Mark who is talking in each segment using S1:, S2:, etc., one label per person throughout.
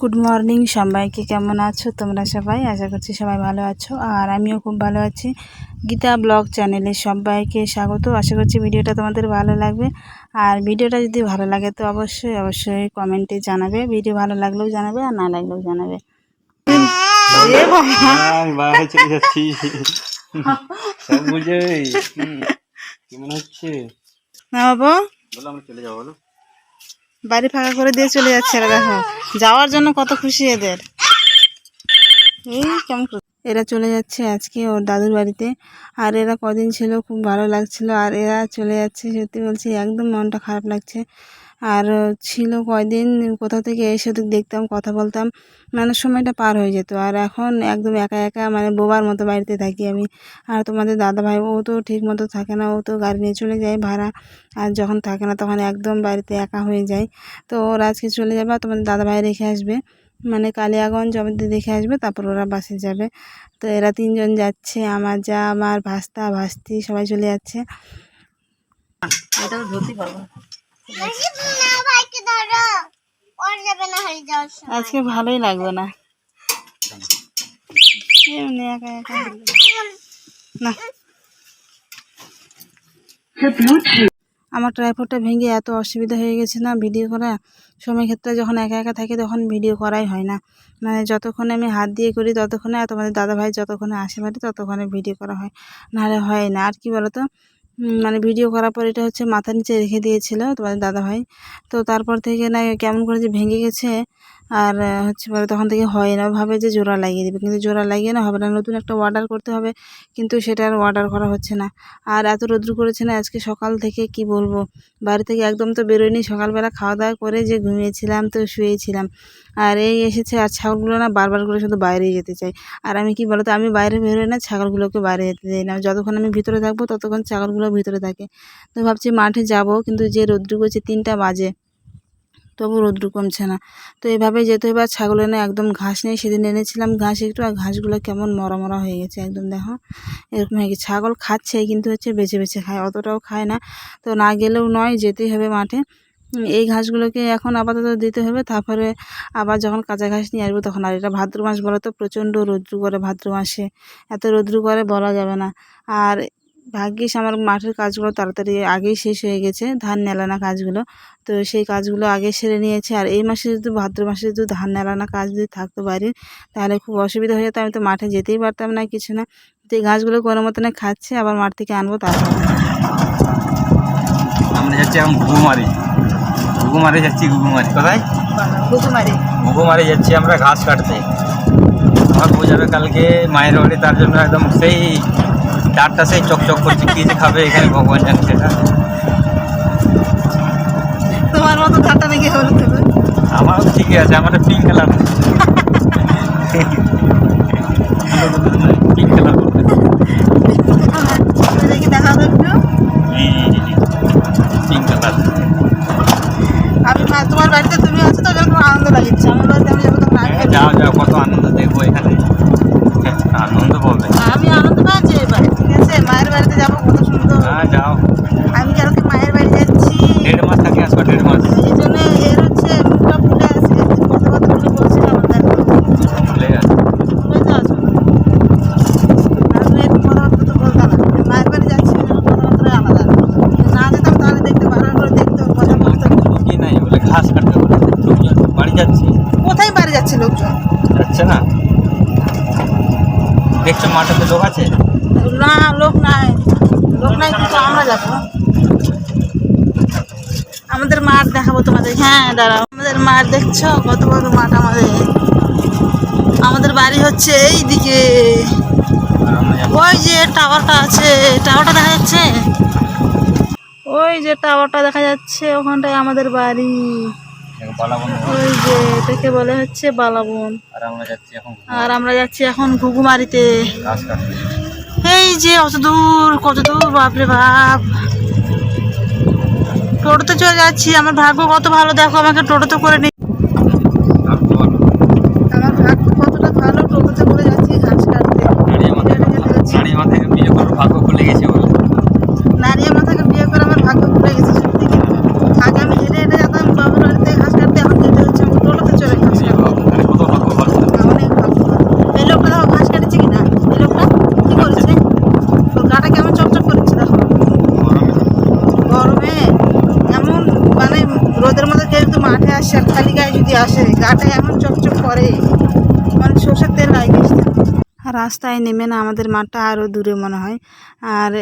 S1: Good morning সবাইকে কেমন আছো? তোমরা সবাই? আশা করছি সবাই ভালো আছো। আর আমিও খুব ভালো আছি। গীতা ব্লগ চ্যানেলে সবাইকে স্বাগত। আশা করছি ভিডিওটা তোমাদের ভালো লাগবে। আর ভিডিওটা যদি ভালো লাগে তো অবশ্যই অবশ্যই কমেন্টে জানাবে। ভিডিও ভালো লাগলেও জানাবে আর না লাগলেও জানাবে। বাবা,
S2: চলে যাচ্ছি। সব বুঝে হুম, কেমন হচ্ছে?
S1: না বাবা।
S2: বলো আমরা চলে যাব বলো।
S1: বাড়ি ফাঁকা করে দিয়ে চলে যাচ্ছে দেখো। যাওয়ার জন্য কত খুশি এদের। এই কেমন এরা চলে যাচ্ছে আজকে ওর দাদুর বাড়িতে। আর এরা কদিন ছিল, খুব ভালো লাগছিল। আর এরা চলে যাচ্ছে, সত্যি বলছি, একদম মনটা খারাপ লাগছে। আর ছিল কয়দিন, কোথাও থেকে এসে ওদের দেখতাম, কথা বলতাম। মানে সময়টা পার হয়ে যেত। আর এখন একদম একা একা মানে বোবার মতো বাড়িতে থাকি আমি। আর তোমাদের দাদা ভাই ও তো ঠিক মতো থাকে না, ও তো গাড়ি নিয়ে চলে যায় ভাড়া। আর যখন থাকে না, তখন একদম বাড়িতে একা হয়ে যায়। তো ওরা আজকে চলে যাবে, তোমাদের দাদা ভাই রেখে আসবে। মানে কালিয়াগঞ্জ আমাদের দেখে আসবে তারপর ওরা বাসে যাবে। তো এরা তিনজন যাচ্ছে আমার যা আমার ভাস্তা ভাস্তি সবাই চলে যাচ্ছে। আজকে ভালোই লাগবে না। একা না। আমার ট্রাইপডটা ভেঙে এত অসুবিধা হয়ে গেছে না ভিডিও করা। সময় ক্ষেত্রে যখন একা একা থাকি তখন ভিডিও করাই হয় না। মানে যতক্ষণে আমি হাত দিয়ে করি ততক্ষণে আর তোমাদের দাদাভাই যতক্ষণে আসে বাড়ি ততক্ষণে ভিডিও করা হয়। নাহলে হয় না। আর কি বলতো? মানে ভিডিও করার পর এটা হচ্ছে মাথা নিচে রেখে দিয়েছিল তোমাদের দাদাভাই। তো তারপর থেকে না কেমন করে যে ভেঙে গেছে আর হচ্ছে বলে তখন থেকে হয় না। ভাবে যে জোড়া লাগিয়ে দেবে। কিন্তু জোড়া লাগিয়ে না হবে না, নতুন একটা অর্ডার করতে হবে। কিন্তু সেটা আর অর্ডার করা হচ্ছে না। আর এত রোদ্রু করেছে না, আজকে সকাল থেকে কি বলব? বাড়ি থেকে একদম তো বেরোয়নি। সকালবেলা খাওয়া দাওয়া করে যে ঘুমিয়েছিলাম তো শুয়েছিলাম। আর এই এসেছে, আর ছাগলগুলো না বারবার করে শুধু বাইরেই যেতে চাই আর আমি কি বলতো, আমি বাইরে বেরোই না, ছাগলগুলোকে বাইরে যেতে দিই না। যতক্ষণ আমি ভিতরে থাকব, ততক্ষণ ছাগলগুলো ভিতরে থাকে। তো ভাবছি মাঠে যাব, কিন্তু যে রোদ্রু করছে তিনটা বাজে। তবু রোদ্রু কমছে না। তো এভাবেই যেতে হবে। আর ছাগল এনে একদম ঘাস নেই। সেদিন এনেছিলাম ঘাস একটু, আর ঘাসগুলো কেমন মরা মরা হয়ে গেছে একদম, দেখো। এরকম হয়ে গেছে। ছাগল খাচ্ছে, কিন্তু হচ্ছে বেছে বেছে খায়, অতটাও খায় না। তো না গেলেও নয়, যেতেই হবে মাঠে। এই ঘাসগুলোকে এখন আপাতত দিতে হবে। তারপরে আবার যখন কাঁচা ঘাস নিয়ে আসব তখন। আর এটা ভাদ্র মাস বলো তো, প্রচণ্ড রৌদ্র করে ভাদ্র মাসে। এত রৌদ্র করে বলা যাবে না। আর ভাগ্যিস আমার মাঠের কাজগুলো তাড়াতাড়ি আগেই শেষ হয়ে গেছে ধান নেলানা কাজগুলো। তো সেই কাজগুলো আগে সেরে নিয়েছে আর এই মাসে যদি ভাদ্র মাসে যদি ধান নেলানা কাজ যদি থাকতো বাড়ির তাহলে খুব অসুবিধা হয়ে যেত আমি তো মাঠে যেতেই পারতাম না কিছু না। তো এই গাছগুলো কোনো মতনে খাচ্ছে আবার মাঠ থেকে আনব তারপর।
S2: আমরা যাচ্ছি এখন ঘুঘুমারি। ঘুঘুমারি যাচ্ছি ঘুঘুমারি। কোথায়?
S1: ঘুঘুমারি।
S2: ঘুঘুমারি যাচ্ছি আমরা ঘাস কাটতে। আমার বউ যাবে কালকে মায়ের বাড়ি তার জন্য একদম সেই দাঁতটা সেই চকচক করছে কী যে খাবে এখানে ভগবান জানে সেটা
S1: তোমার মতো ধারটা নাকি হলুদ হলুদ
S2: আমারও ঠিকই আছে আমার পিঙ্ক কালার পিঙ্ক কালার
S1: আমি তোমার বাড়িতে তুমি আছো তো আনন্দ লাগিচ্ছে। আমার বাড়িতে আমি যাব তখন আগে
S2: যাও যাও কত আনন্দ দেখব এখানে আনন্দ পাবে
S1: আমি আনন্দ পাচ্ছি এবার ঠিক আছে মায়ের বাড়িতে যাব কত সুন্দর
S2: হ্যাঁ যাও
S1: আমি কালকে মায়ের বাড়ি যাচ্ছি
S2: দেড় মাস থাকে আসব দেড় মাস
S1: এই জন্য এর হচ্ছে মুখটা ফুলে আছে কথাবার্তা বলে বলছিলাম দেখো
S2: চলে গেছে
S1: ফুলে তো আছো আমি একটু কথাবার্তা তো বলতাম না মায়ের বাড়ি যাচ্ছি ওই জন্য কথাবার্তা আলাদা না যেতাম তাহলে দেখতে বারবার করে দেখতে কথা বলতে
S2: কি নাই বলে ঘাস কাটতে বলে লোকজন বাড়ি যাচ্ছে
S1: কোথায় বাড়ি যাচ্ছে লোকজন
S2: যাচ্ছে না দেখছ মাঠেতে লোক আছে?
S1: না, লোক নাই। লোক নাই কিন্তু আমরা যাব। আমাদের মাঠ দেখাবো তোমাদের। হ্যাঁ দাঁড়াও। আমাদের মাঠ দেখছ? কত বড় মাঠ আমাদের। আমাদের বাড়ি হচ্ছে এই দিকে ওই যে টাওয়ারটা আছে। টাওয়ারটা দেখা যাচ্ছে? ওই যে টাওয়ারটা দেখা যাচ্ছে। ওখানটায় আমাদের বাড়ি। ওই যে এটাকে বলে হচ্ছে বালাবন।
S2: আর আমরা যাচ্ছি এখন
S1: আর আমরা যাচ্ছি এখন ঘুঘুমারিতে। এই যে অত দূর কত দূর বাপরে বাপ। টোটোতে চলে যাচ্ছি আমার ভাগ্য কত ভালো দেখো আমাকে টোটোতে করে নি
S2: ভাবতে পারো
S1: আমার ভাগ্য কতটা ভালো টোটোতে করে যাচ্ছি ঘাস কাটতে
S2: নাড়িয়ে মাথায় নাড়িয়ে মাথায় বিয়ে করার ভাগ্য খুলে গেছে বলে
S1: নারিয়া মাথাকে বিয়ে করে আমার ভাগ্য খুলে গেছে সত্যি কিন্তু আগে আমি হেঁটে হেঁটে যেতাম বাবার বাড়িতে ঘাস কাটতে এখন যেতে হচ্ছে আমার টোটোতে চলে ঘাস কাটতে আসে, গাটা এমন চকচক করে মানে সর্ষের তেল গায়ে রাস্তায় নেমে না আমাদের মাঠটা আরও দূরে মনে হয়। আর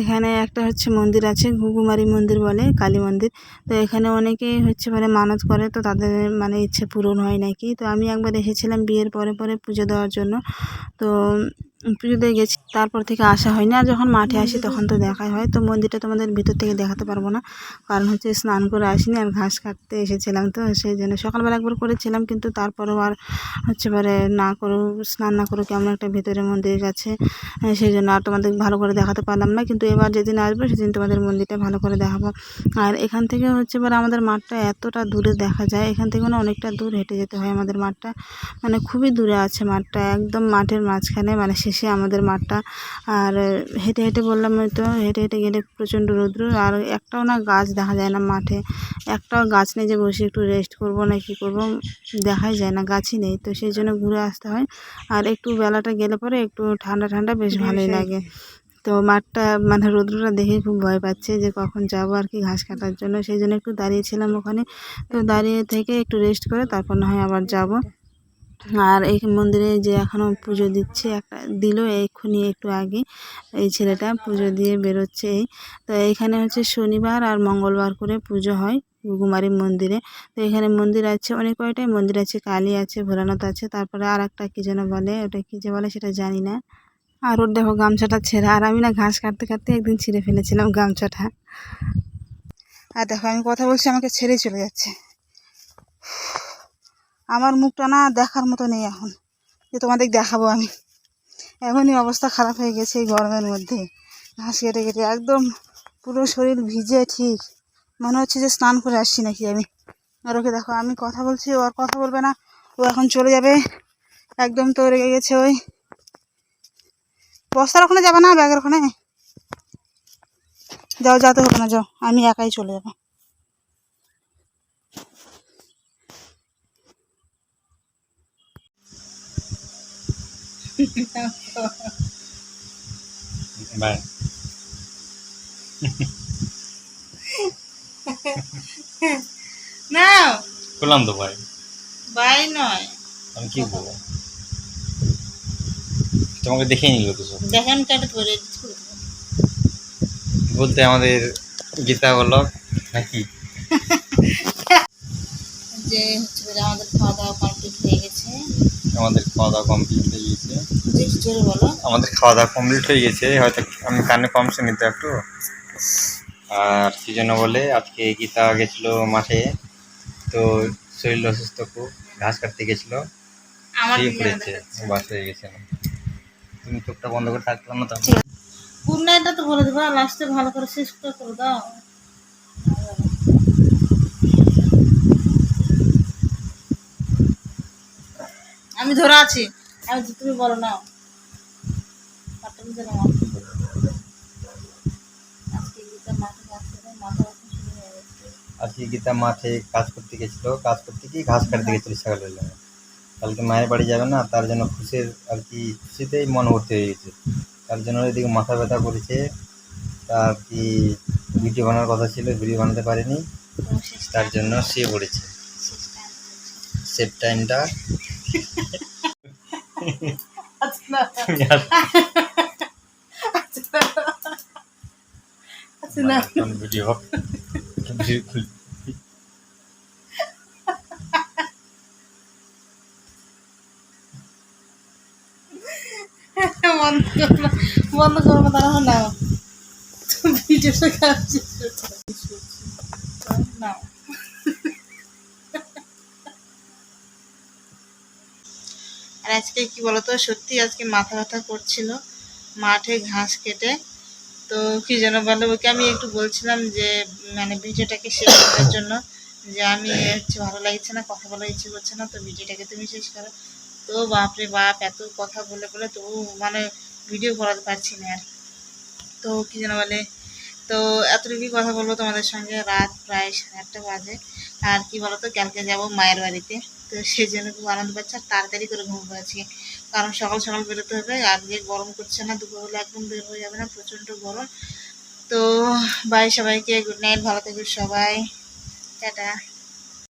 S1: এখানে একটা হচ্ছে মন্দির আছে, ঘুঘুমারি মন্দির বলে, কালী মন্দির। তো এখানে অনেকেই হচ্ছে মানে মানত করে, তো তাদের মানে ইচ্ছে পূরণ হয় নাকি? তো আমি একবার এসেছিলাম বিয়ের পরে পরে পুজো দেওয়ার জন্য। তো পুজো গেছি তারপর থেকে আসা হয়নি। আর যখন মাঠে আসি তখন তো দেখাই হয়। তো মন্দিরটা তোমাদের ভিতর থেকে দেখাতে পারব না। কারণ হচ্ছে স্নান করে আসিনি আর ঘাস কাটতে এসেছিলাম তো সেই জন্য সকালবেলা একবার করেছিলাম কিন্তু তারপরেও আর হচ্ছে পারে না করো স্নান না করো কেমন একটা ভিতরে মন্দির আহ, সেই জন্য আর তোমাদের ভালো করে দেখাতে পারলাম না। কিন্তু এবার যেদিন আসব সেদিন তোমাদের মন্দিরটা ভালো করে দেখাবো। আর এখান থেকে হচ্ছে এবার আমাদের মাঠটা এতটা দূরে দেখা যায় এখান থেকে মানে অনেকটা দূর হেঁটে যেতে হয় আমাদের মাঠটা। মানে খুবই দূরে আছে মাঠটা একদম মাঠের মাঝখানে মানে শেষে আমাদের মাঠটা আর হেঁটে হেঁটে বললাম তো হেঁটে হেঁটে গেলে প্রচণ্ড রৌদ্র আর একটাও না গাছ দেখা যায় না মাঠে। একটাও গাছ নেই যে বসে একটু রেস্ট করব না কী করব দেখাই যায় না গাছই নেই। তো সেই জন্য ঘুরে আসতে হয়। আর একটু বেলাটা গেলে পরে একটু ঠান্ডা ঠান্ডা বেশ ভালোই লাগে। তো মাঠটা মানে রৌদ্রটা দেখে খুব ভয় পাচ্ছে যে কখন যাব আর কি ঘাস কাটার জন্য। সেই জন্য একটু দাঁড়িয়েছিলাম ওখানে। তো দাঁড়িয়ে থেকে একটু রেস্ট করে তারপর না হয় আবার যাব। আর এই মন্দিরে যে এখনও পুজো দিচ্ছে একটা দিল এক্ষুনি একটু আগে। এই ছেলেটা পুজো দিয়ে বেরোচ্ছে। এই তো এখানে হচ্ছে শনিবার আর মঙ্গলবার করে পুজো হয় ঘুঘুমারি মন্দিরে। তো এখানে মন্দির আছে, অনেক কয়টাই মন্দির আছে, কালী আছে, ভোলানাথ আছে, তারপরে আর একটা কী যেন বলে, ওটা কী যে বলে সেটা জানি না। আর ওর দেখো গামছাটা ছেঁড়া, আর আমি না ঘাস কাটতে কাটতে একদিন ছিঁড়ে ফেলেছিলাম গামছাটা। আর দেখো, আমি কথা বলছি, আমাকে ছেড়েই চলে যাচ্ছে। আমার মুখটা না দেখার মতো নেই এখন। যে তোমাদের দেখাবো আমি। এমনই অবস্থা খারাপ হয়ে গেছে এই গরমের মধ্যে। ঘাস কেটে কেটে একদম পুরো শরীর ভিজে ঠিক। মনে হচ্ছে যে স্নান করে আসছি নাকি আমি। আর ওকে দেখো, আমি কথা বলছি, ও আর কথা বলবে না। ও এখন চলে যাবে। একদম তো রেগে গেছে ওই। বস্তার ওখানে যাবে না ব্যাগের ওখানে? যাও, যাতে হবে না, যাও। আমি একাই চলে যাব।
S2: বাই
S1: না
S2: করলাম তো ভাই
S1: বাই নয়
S2: আমি কি বলব তোমাকে দেখে নিল তো সব
S1: দেখেন কাটে পরে
S2: বলতে আমাদের গীতা বলো নাকি
S1: যে হচ্ছে আমাদের খাওয়া দাওয়া কমপ্লিট হয়ে গেছে
S2: আমাদের খাওয়া দাওয়া কমপ্লিট হয়ে গেছে। আমাদের খাওয়া দাওয়া কমপ্লিট হয়ে গেছে। হয়তো আমি কানে কম শুনি তো একটু। আর কি জন্য বলে আজকে গীতা গেছিল মাঠে। তো শরীর অসুস্থ খুব ঘাস কাটতে গেছিল। বাস হয়ে গেছে। তুমি চোখটা বন্ধ করে থাকলাম না তো?
S1: ঠিক। আছে। তো বলে দেবা লাস্টে ভালো করে শেষ করে দাও। আমি ধরে আছি। আমি তুমি বলো না। আজকে গীতা মাঠে হয়ে
S2: কাজ করতে গেছিল। কাজ করতে গিয়ে ঘাস কাটতে গেছিল সকালবেলা কালকে মায়ের বাড়ি যাবে না তার জন্য খুশির আর কি খুশিতেই মন ভর্তি হয়ে গেছে। তার জন্য এদিকে মাথা ব্যথা করেছে। তা আর কি ভিডিও বানানোর কথা ছিল ভিডিও বানাতে পারেনি। তার জন্য শুয়ে পড়েছে।
S1: শেষ time হচ্ছে।
S2: সেফ টাইমটা
S1: আচ্ছা না আচ্ছা না
S2: ভিডিও
S1: বন্ধ করো না বন্ধ করো না তারা না ভিডিওটা কাটছি না আর আজকে কি বলতো? সত্যি আজকে মাথা ব্যথা করছিল। মাঠে ঘাস কেটে। তো কি যেন বলে, ওকে আমি একটু বলছিলাম যে মানে ভিডিওটাকে শেষ করার জন্য যে, আমি হচ্ছে ভালো লাগছে না, কথা বলার ইচ্ছে করছে না, তো ভিডিওটাকে তুমি শেষ করো। তো বাপরে বাপ, এত কথা বলে বলে তো মানে ভিডিও করাতে পারছি না আর। তো কি যেন বলে তো এতটুকুই কথা বলব তোমাদের সঙ্গে। রাত প্রায় সাড়ে আটটা বাজে। আর কি বলতো, কালকে যাব মায়ের বাড়িতে। তো সেই জন্য খুব আনন্দ পাচ্ছি আর তাড়াতাড়ি করে ঘুম পাচ্ছি। কারণ সকাল সকাল বেরোতে হবে, আর যে গরম করছে না দুপুর হলে একদম বের হয়ে যাবে না, প্রচণ্ড গরম। তো বাই সবাইকে গুড নাইট ভালো থাকবে সবাই। টাটা।